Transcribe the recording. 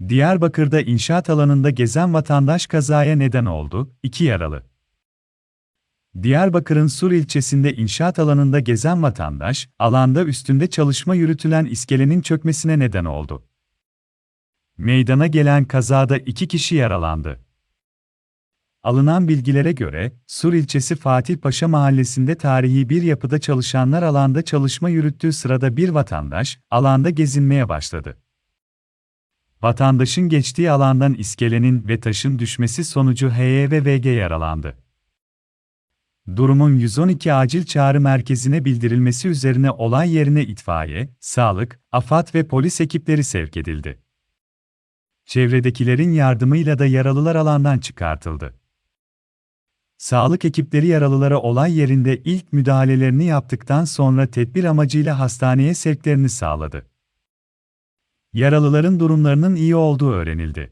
Diyarbakır'da inşaat alanında gezen vatandaş kazaya neden oldu, iki yaralı. Diyarbakır'ın Sur ilçesinde inşaat alanında gezen vatandaş, alanda üstünde çalışma yürütülen iskelenin çökmesine neden oldu. Meydana gelen kazada iki kişi yaralandı. Alınan bilgilere göre, Sur ilçesi Fatih Paşa mahallesinde tarihi bir yapıda çalışanlar alanda çalışma yürüttüğü sırada bir vatandaş, alanda gezinmeye başladı. Vatandaşın geçtiği alandan iskelenin ve taşın düşmesi sonucu HY ve VG yaralandı. Durumun 112 acil çağrı merkezine bildirilmesi üzerine olay yerine itfaiye, sağlık, AFAD ve polis ekipleri sevk edildi. Çevredekilerin yardımıyla da yaralılar alandan çıkartıldı. Sağlık ekipleri yaralılara olay yerinde ilk müdahalelerini yaptıktan sonra tedbir amacıyla hastaneye sevklerini sağladı. Yaralıların durumlarının iyi olduğu öğrenildi.